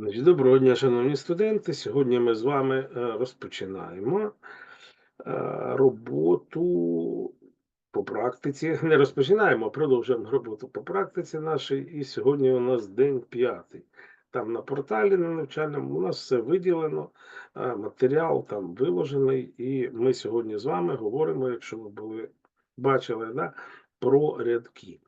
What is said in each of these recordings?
Доброго дня, шановні студенти. Сьогодні ми з вами е, розпочинаємо е, роботу по практиці. Не розпочинаємо, а продовжуємо роботу по практиці нашій. І сьогодні у нас день п'ятий. Там на порталі на навчальному у нас все виділено, е, матеріал там виложений, і ми сьогодні з вами говоримо, якщо ви були бачили, да, про рядки.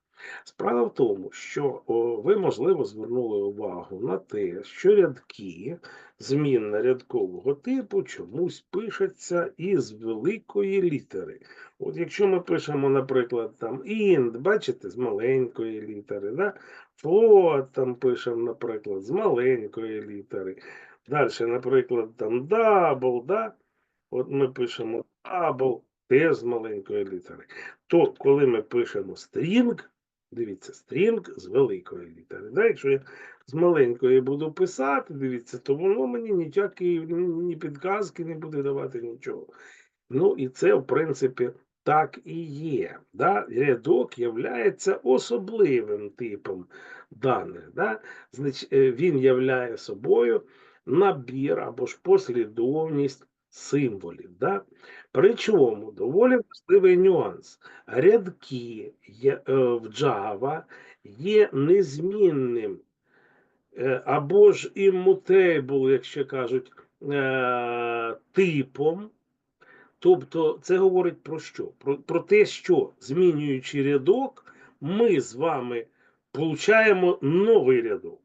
Справа в тому, що ви, можливо, звернули увагу на те, що рядки змінна рядкового типу чомусь пишуться із великої літери. От якщо ми пишемо, наприклад, там int, бачите, з маленької літери, да? float там пишемо, наприклад, з маленької літери. Далі, наприклад, там double, да? От ми пишемо double, теж з маленької літери. То, коли ми пишемо string, Дивіться, стрінг з великої літери. Да? Якщо я з маленької буду писати, дивіться, то воно мені ніякі ні підказки не буде давати нічого. Ну і це, в принципі, так і є. Да? Рядок є особливим типом даних. Да? Значить, е, Він являє собою набір або ж послідовність символів. Да? Причому доволі важливий нюанс. Рядки е, в Java є незмінним е, або ж immutable, якщо кажуть, е, типом. Тобто це говорить про що? Про, про те, що змінюючи рядок, ми з вами получаємо новий рядок.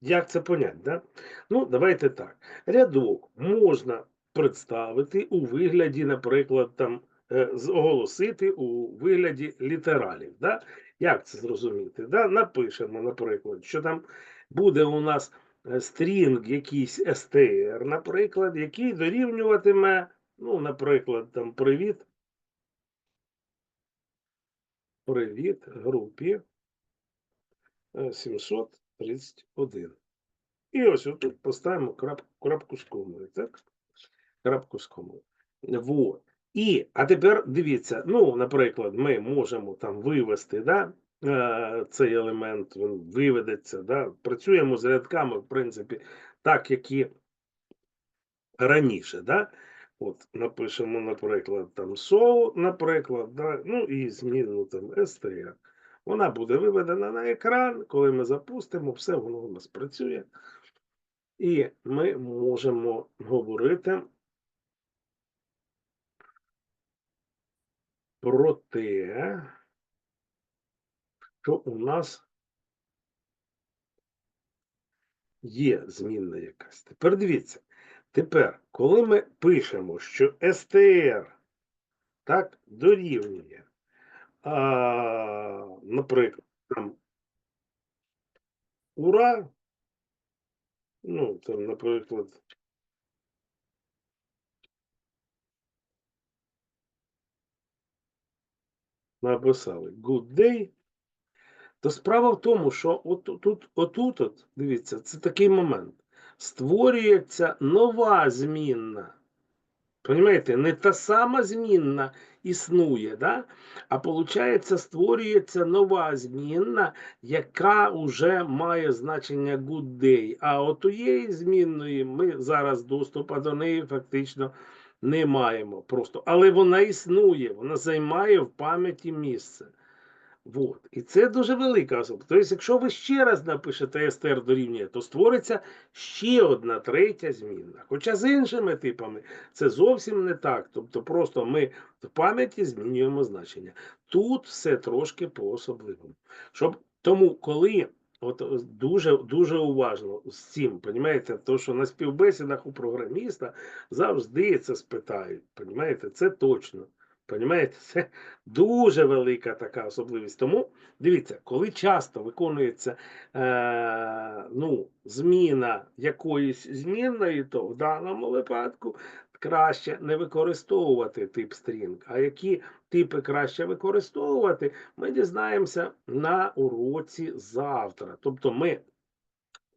Як це понять? Да? Ну, давайте так. Рядок можна представити у вигляді, наприклад, там е, оголосити у вигляді літералів. Да? Як це зрозуміти? Да? Напишемо, наприклад, що там буде у нас е, стрінг, якийсь STR, наприклад, який дорівнюватиме, ну, наприклад, там привіт. Привіт групі е, 700. 31. І ось тут поставимо крап крапку з комою, так? Крапку з комою. Вот. І, а тепер дивіться, ну, наприклад, ми можемо там вивести да, е, цей елемент, він виведеться. Да, Працюємо з рядками, в принципі, так, як і раніше. Да? От, Напишемо, наприклад, там SO, наприклад, да, ну і зміну там STR. Вона буде виведена на екран, коли ми запустимо, все воно у нас працює. І ми можемо говорити про те, що у нас є змінна якась. Тепер дивіться. Тепер, коли ми пишемо, що STR так, дорівнює, наприклад, там ура, ну, там, наприклад, написали Good Day, то справа в тому, що отут, отут, от, дивіться, це такий момент. Створюється нова змінна. Понимаєте, не та сама змінна існує, да? а виходить, створюється нова змінна, яка вже має значення good day. А отоєї змінної ми зараз доступу до неї фактично не маємо просто. Але вона існує, вона займає в пам'яті місце. Вот. І це дуже велика особа. Тобто, якщо ви ще раз напишете STR дорівнює, то створиться ще одна третя змінна. Хоча з іншими типами це зовсім не так. Тобто, просто ми в пам'яті змінюємо значення. Тут все трошки по-особливому. Щоб Тому, коли от дуже дуже уважно з цим, розумієте, то що на співбесідах у програміста завжди це спитають. Понімаєте, це точно. Понімаєте, це дуже велика така особливість. Тому дивіться, коли часто виконується е, ну, зміна якоїсь змінної, то в даному випадку краще не використовувати тип стрінг. А які типи краще використовувати, ми дізнаємося на уроці завтра. Тобто ми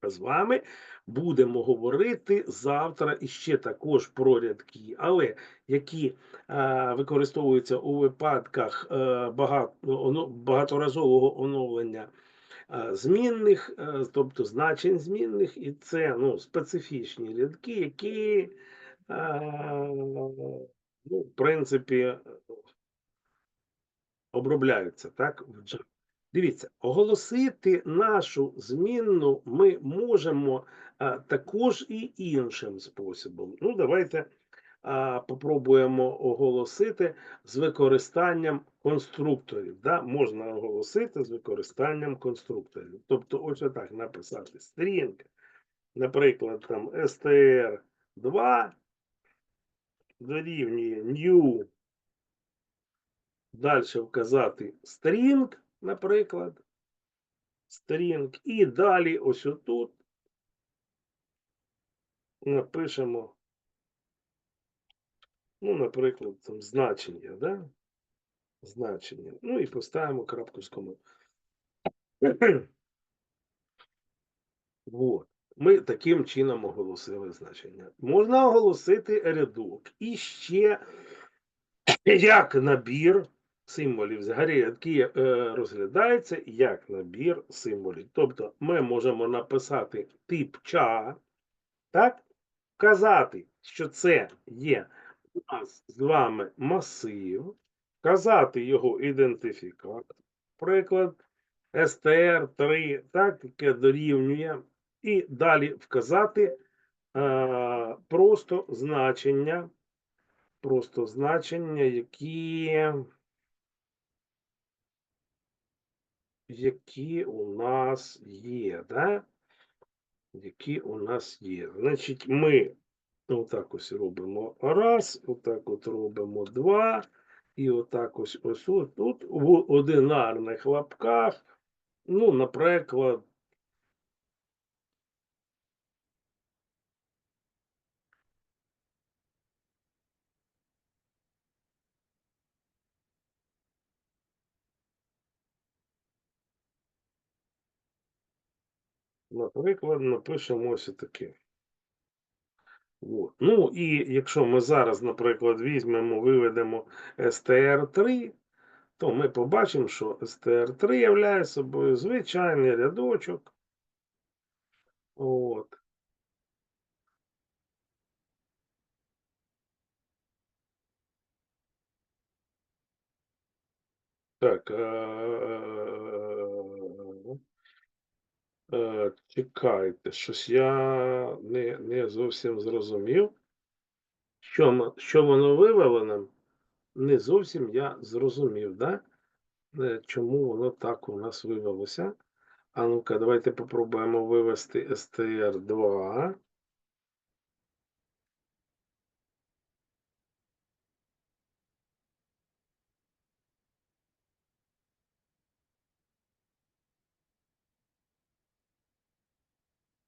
з вами будемо говорити завтра іще також про рядки, але які е, використовуються у випадках е, багато, багаторазового оновлення е, змінних, е, тобто значень змінних, і це ну, специфічні рядки, які, е, ну, в принципі, обробляються так в Java. Дивіться, оголосити нашу змінну ми можемо а, також і іншим способом. Ну, давайте а, попробуємо оголосити з використанням конструкторів. Да? Можна оголосити з використанням конструкторів. Тобто, ось отак написати string, наприклад, там str2 дорівнює new. Далі вказати string, наприклад. String. І далі ось отут напишемо, ну, наприклад, там значення, да? Значення. Ну і поставимо крапку з комою. Вот. Ми таким чином оголосили значення. Можна оголосити рядок. І ще як набір символів. Взагалі рядки е, розглядаються як набір символів. Тобто ми можемо написати тип ча, так? Вказати, що це є у нас з вами масив, вказати його ідентифікатор, приклад str3, так, яке дорівнює, і далі вказати е, просто значення, просто значення, які, які у нас є, да? Які у нас є. Значить, ми отак ось робимо раз, отак от робимо два, і отак ось ось тут в одинарних лапках, ну, наприклад, Наприклад, напишемо ось таке. От. Ну, і якщо ми зараз, наприклад, візьмемо, виведемо str3, то ми побачимо, що str3 являє собою звичайний рядочок. От. Так. Е, чекайте, щось я не, не зовсім зрозумів. Що, що воно вивело нам? Не зовсім я зрозумів, да? Е, чому воно так у нас вивелося. А ну-ка, давайте попробуємо вивести str2.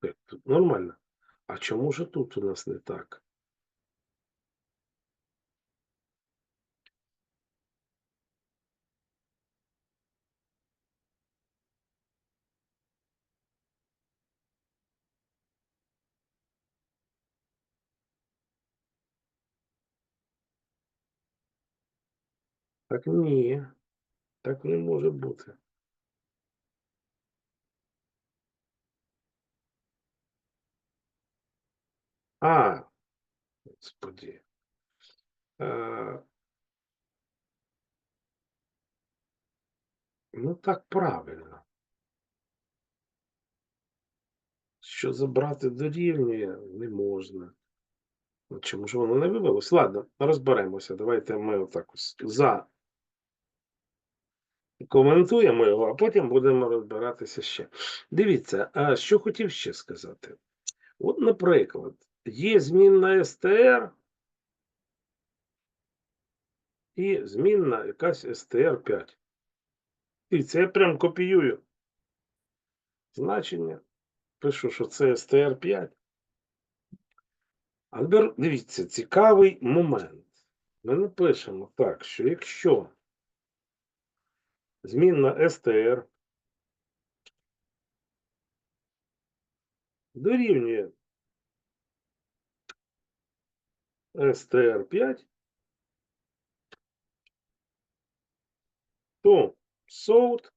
Так, тут нормально. А чому ж тут у нас не так? Так ні. Так не може бути. А, господи. Е, ну так правильно. Що забрати дорівнює, не можна. Ну, Чому ж воно не вивелось? Ладно, розберемося. Давайте ми отак ось за коментуємо його, а потім будемо розбиратися ще. Дивіться, а що хотів ще сказати. От, наприклад, є змінна STR і змінна якась STR5. І це я прям копіюю значення. Пишу, що це STR5. А тепер дивіться, цікавий момент. Ми напишемо так, що якщо змінна STR дорівнює STR5, то SOUT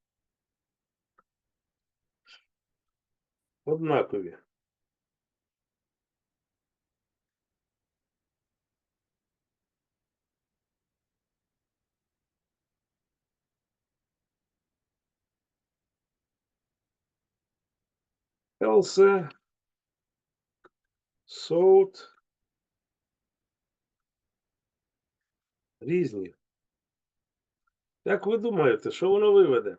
однакові. ЛС, СОУТ, різні. Як ви думаєте, що воно виведе?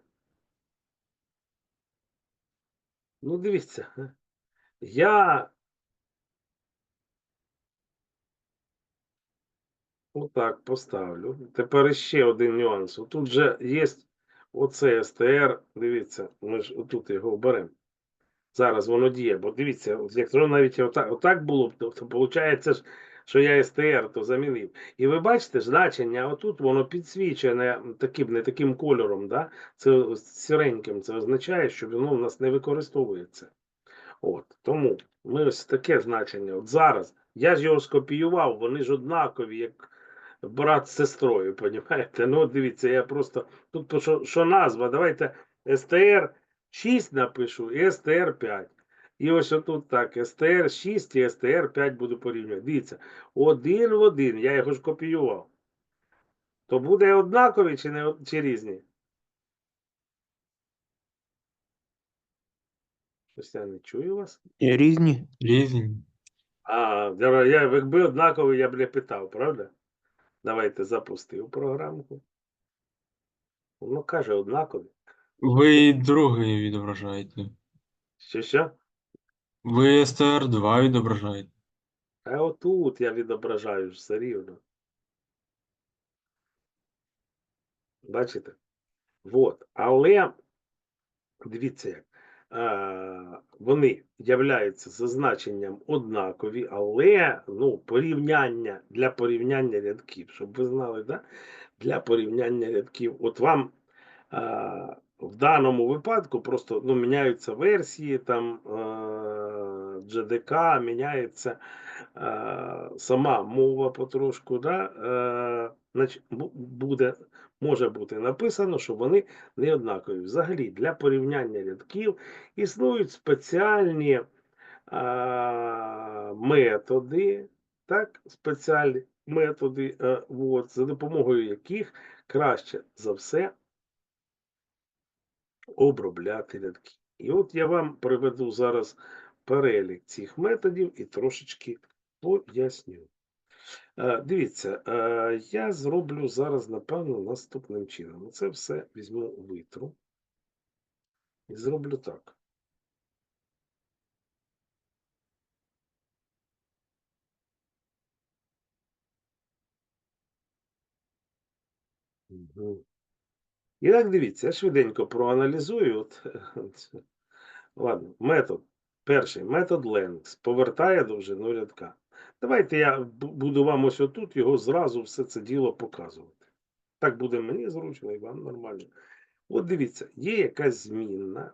Ну, дивіться. Я отак поставлю. Тепер ще один нюанс. Тут же є оце STR. Дивіться, ми ж отут його беремо. Зараз воно діє, бо дивіться, от якщо навіть отак, отак було то виходить, що я STR то замінив. І ви бачите, значення отут воно підсвічує не таким, не таким кольором, да? це сіреньким. Це означає, що воно в нас не використовується. От, тому ми ось таке значення. От зараз я ж його скопіював, вони ж однакові, як брат з сестрою, понімаєте? Ну, дивіться, я просто тут що, що назва, давайте STR 6 напишу і STR 5. І ось отут так, STR 6 і STR 5 буду порівнювати. Дивіться, один в один, я його ж копіював. То буде однакові чи, не, чи різні? Ось я не чую вас. Різні. Різні. А, я, якби однаковий, я б не питав, правда? Давайте запустив програмку. Воно каже однакові. Ви другий відображаєте. Що що? Ви STR2 відображаєте. А отут я відображаю все рівно. Бачите? Вот. Але дивіться як. Вони являються за значенням однакові, але ну, порівняння для порівняння рядків, щоб ви знали, да? для порівняння рядків. От вам в даному випадку просто ну, міняються версії, там е, GDK, міняється е, сама мова потрошку, да? е, буде, може бути написано, що вони не однакові. Взагалі, для порівняння рядків існують спеціальні а, методи, так, спеціальні методи, е, от, за допомогою яких краще за все обробляти рядки. І от я вам приведу зараз перелік цих методів і трошечки поясню. Е, Дивіться, е, я зроблю зараз, напевно, наступним чином. Це все візьму витру і зроблю так. Мгм. І так дивіться, я швиденько проаналізую. От, от, ладно, метод. Перший метод length повертає довжину рядка. Давайте я буду вам ось отут його зразу все це діло показувати. Так буде мені зручно і вам нормально. От дивіться, є якась змінна.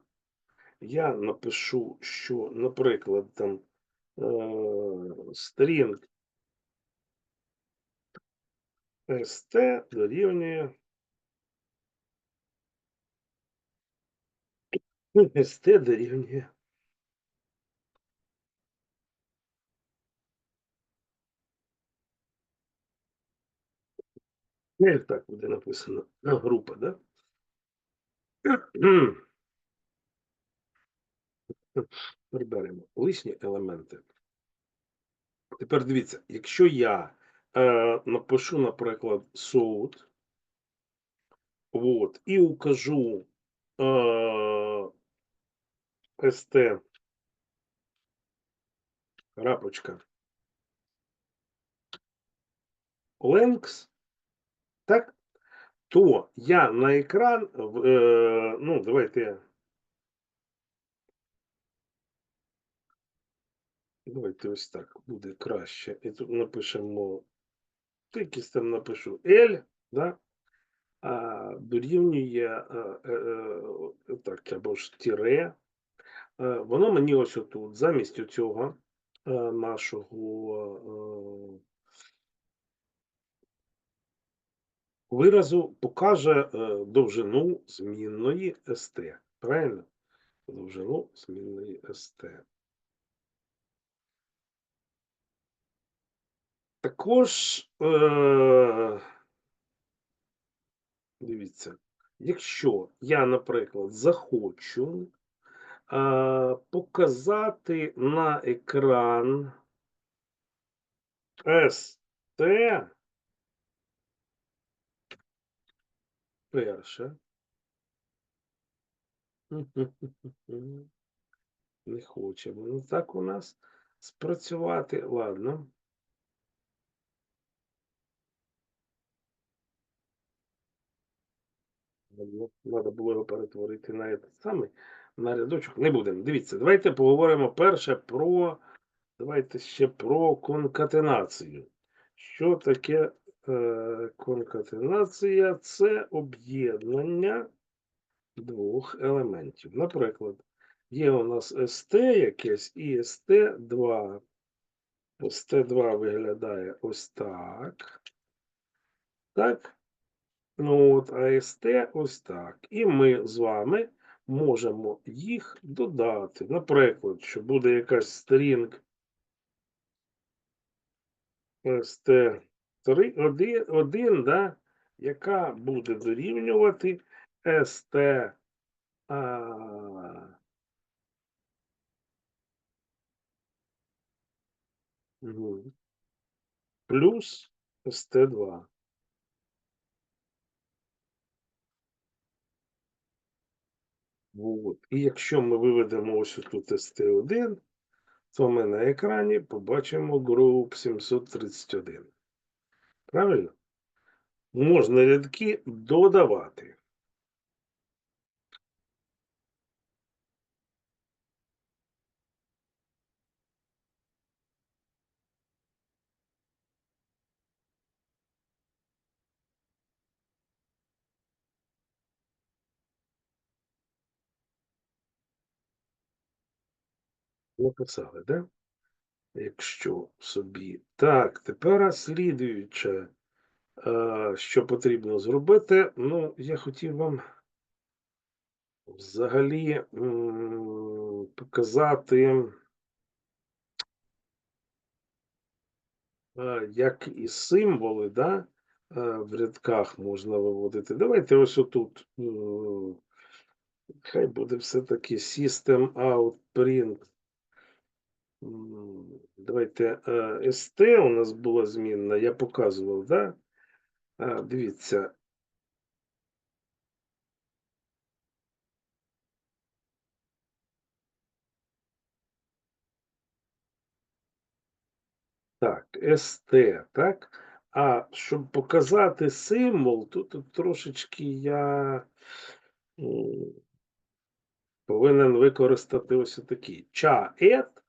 Я напишу, що, наприклад, там е, string st дорівнює st дорівнює. Як так буде написано? Група, да? Приберемо лишні елементи. Тепер дивіться, якщо я е, напишу, наприклад, суд, от, і укажу е, st крапочка length, так, то я на екран, е, ну, давайте Давайте ось так буде краще. І тут напишемо, якийсь там напишу L, да? а дорівнює е, е, е, так, або ж тире. Е, Воно мені ось отут, замість оцього е, нашого е, виразу покаже довжину змінної ST. Правильно? довжину змінної ст. Також дивіться, якщо я, наприклад, захочу показати на екран ст перше. Не хоче воно так у нас спрацювати. Ладно. Треба було його перетворити на этот самий, на рядочок. Не будемо. Дивіться, давайте поговоримо перше про. Давайте ще про конкатенацію. Що таке е, конкатенація? Це об'єднання двох елементів. Наприклад, є у нас st якесь і st2. st2 виглядає ось так. Так. Ну от, а st ось так. І ми з вами можемо їх додати. Наприклад, що буде якась string st 3, 1, 1 да, яка буде дорівнювати st а, плюс st2. Вот. І якщо ми виведемо ось тут st1, то ми на екрані побачимо group 731. Правильно? Можна рядки додавати. Написали, да? Якщо собі. Так, тепер слідуюче, е, що потрібно зробити. Ну, я хотів вам взагалі показати, е, як і символи, да, е, в рядках можна виводити. Давайте ось отут. Хай буде все-таки System Out Print. Давайте е, ST у нас була змінна, я показував, да? А, дивіться. Так, ST, так? А щоб показати символ, тут, трошечки я повинен використати ось такий ча et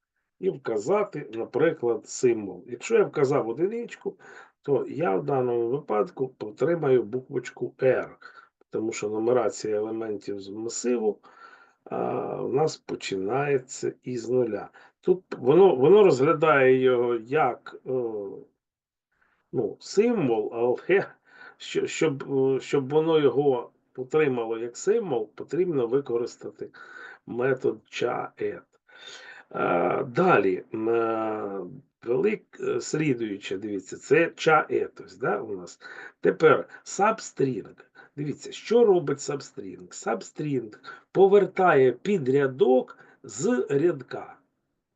і вказати, наприклад, символ. Якщо я вказав одиничку, то я в даному випадку отримаю буквочку R, тому що нумерація елементів з масиву а, у нас починається із нуля. Тут воно, воно розглядає його як е, ну, символ, але що- щоб, е, щоб воно його отримало як символ, потрібно використати метод chaet. Е, Далі, велик, е, слідуюче, дивіться, це chaetos, да, у нас. Тепер substring. Дивіться, що робить substring? Substring повертає підрядок з рядка.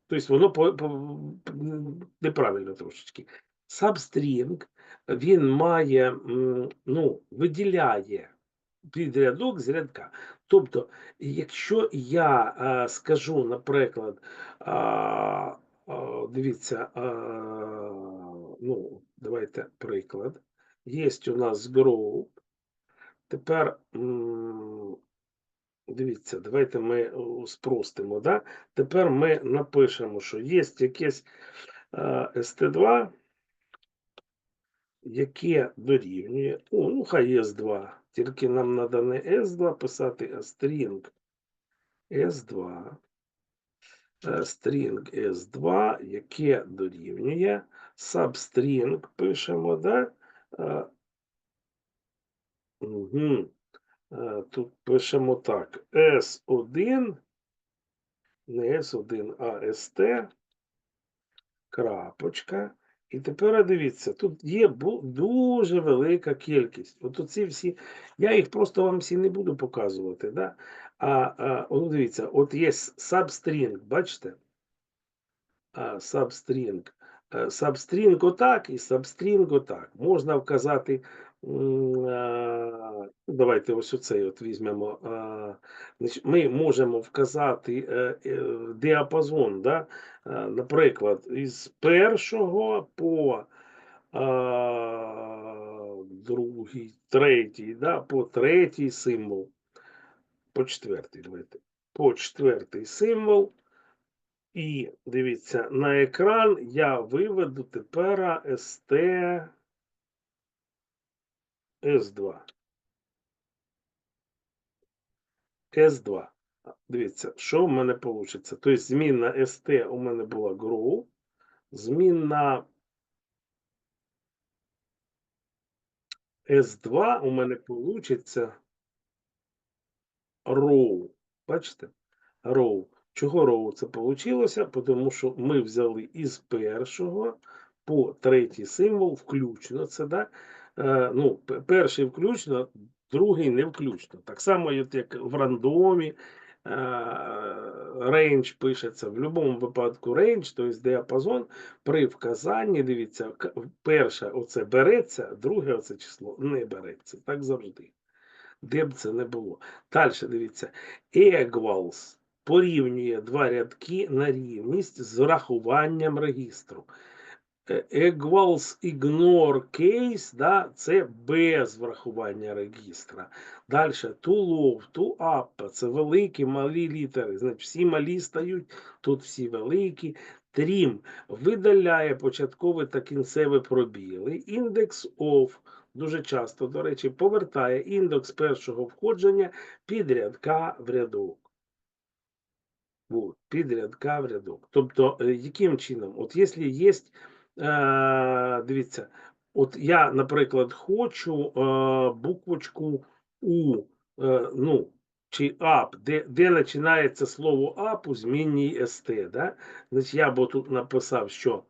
Тобто воно по, по, неправильно трошечки. Substring, він має, ну, виділяє підрядок з рядка. Тобто, якщо я а, скажу, наприклад, а, а, дивіться, а, ну, давайте приклад. Є у нас group. Тепер дивіться, давайте ми е, спростимо. Да? Тепер ми напишемо, що є якесь е, ST2, яке дорівнює. О, ну хай S2. Тільки нам треба не S2 писати, а string S2. е, String S2, яке дорівнює. Substring пишемо, да? Угу. Тут пишемо так: S1 не S1, а ST, крапочка. І тепер дивіться, тут є дуже велика кількість. От оці всі, я їх просто вам всі не буду показувати. Да? А, а от дивіться, от є substring, бачите? А, substring. Е, Substring отак і substring отак. Можна вказати. Давайте ось оцей от візьмемо. Ми можемо вказати е, е, діапазон, да? Наприклад, із першого по другий, третій, да? по третій символ. По четвертий, давайте. По четвертий символ. І дивіться, на екран я виведу тепер ST S2. S2. Дивіться, що в мене вийде? Тобто змінна ST у мене була grow, змінна S2 у мене вийде row. Бачите? Row. Чого row це вийшло? Тому що ми взяли із першого по третій символ включно. Це да? Е, ну, перший включно, другий не включно. Так само, як в рандомі range пишеться. В будь-якому випадку range, тобто діапазон, при вказанні, дивіться, перше оце береться, друге оце число не береться. Так завжди. Де б це не було. Далі дивіться. Equals порівнює два рядки на рівність з врахуванням регістру. Equals ignore case, да, це без врахування регістра. Далі to low, to up, це великі, малі літери. Значить, всі малі стають, тут всі великі. Trim видаляє початкові та кінцеві пробіли. Index of дуже часто, до речі, повертає індекс першого входження під рядка в рядок. От, в рядок. Тобто, е, яким чином? От якщо є, е, дивіться, от я, наприклад, хочу е, буквочку У, е, ну, чи ап, де, де починається слово ап у змінній st, да? Значить, я б тут написав, що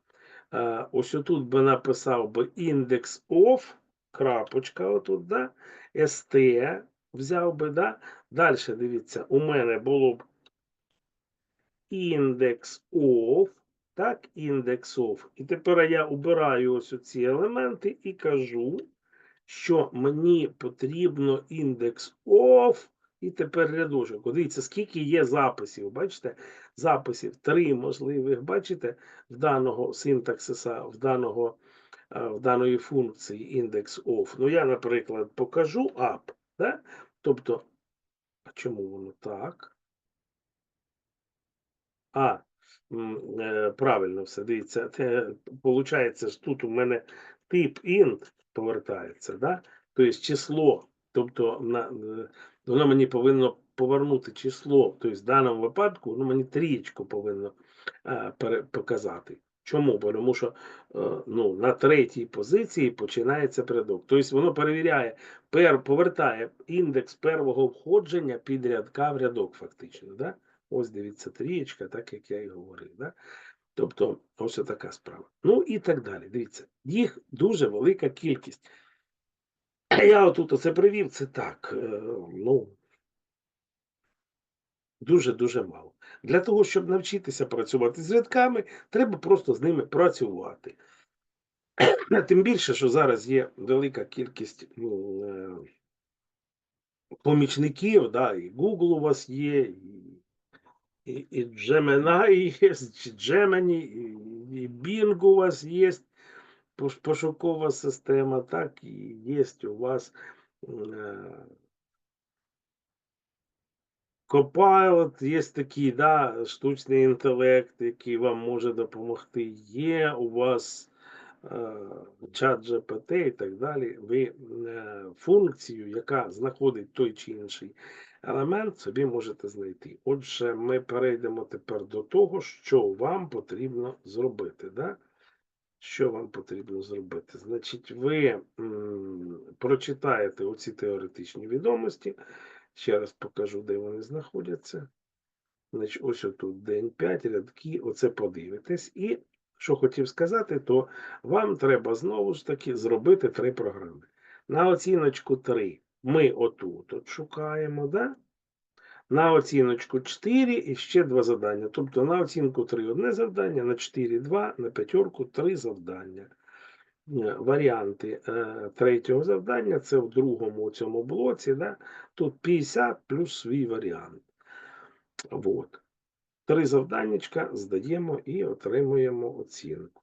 ось отут би написав би index of, крапочка отут, да? st взяв би, да? Далі, дивіться, у мене було б index of, так, index of. І тепер я обираю ось ці елементи і кажу, що мені потрібно index of, і тепер рядочок. Дивіться, скільки є записів. Бачите? Записів три можливих, бачите, в даного синтаксиса, в даного, е, в даної функції index of. Ну, я, наприклад, покажу up. Да? Тобто, а чому воно так? А, правильно все, дивіться, це, получається, тут у мене тип int повертається, да? тобто число, тобто на, е, воно мені повинно повернути число, тобто в даному випадку воно мені трієчку повинно е, пере, показати. Чому? Бо Тому що е, ну, на третій позиції починається передок. Тобто воно перевіряє, пер, повертає індекс первого входження під рядка в рядок, фактично. Да? Ось дивіться, трієчка, так як я і говорив. Да? Тобто, ось така справа. Ну і так далі. Дивіться, їх дуже велика кількість. Я отут оце привів, це так. е, Ну, дуже-дуже мало. Для того, щоб навчитися працювати з рядками, треба просто з ними працювати. Тим більше, що зараз є велика кількість ну, е, помічників, да, і Google у вас є, і, і, і Gemini є, Gemini, і, Bing у вас є, пошукова система, так, і є у вас е, Copilot, є такий, да, штучний інтелект, який вам може допомогти. Є у вас е, чат GPT і так далі. Ви е, функцію, яка знаходить той чи інший елемент, собі можете знайти. Отже, ми перейдемо тепер до того, що вам потрібно зробити. Да? Що вам потрібно зробити? Значить, ви прочитаєте оці теоретичні відомості. Ще раз покажу, де вони знаходяться. Значить, ось отут день 5, рядки, оце подивитесь. І що хотів сказати, то вам треба знову ж таки зробити три програми. На оціночку 3 ми отут от шукаємо, да? на оціночку 4 і ще два завдання. Тобто на оцінку 3 одне завдання, на 4 два, на п'ятерку 3 завдання. Е, Варіанти е, третього завдання це в другому цьому блоці. Да? Тут 50 плюс свій варіант. Вот. Три завданнячка здаємо і отримуємо оцінку.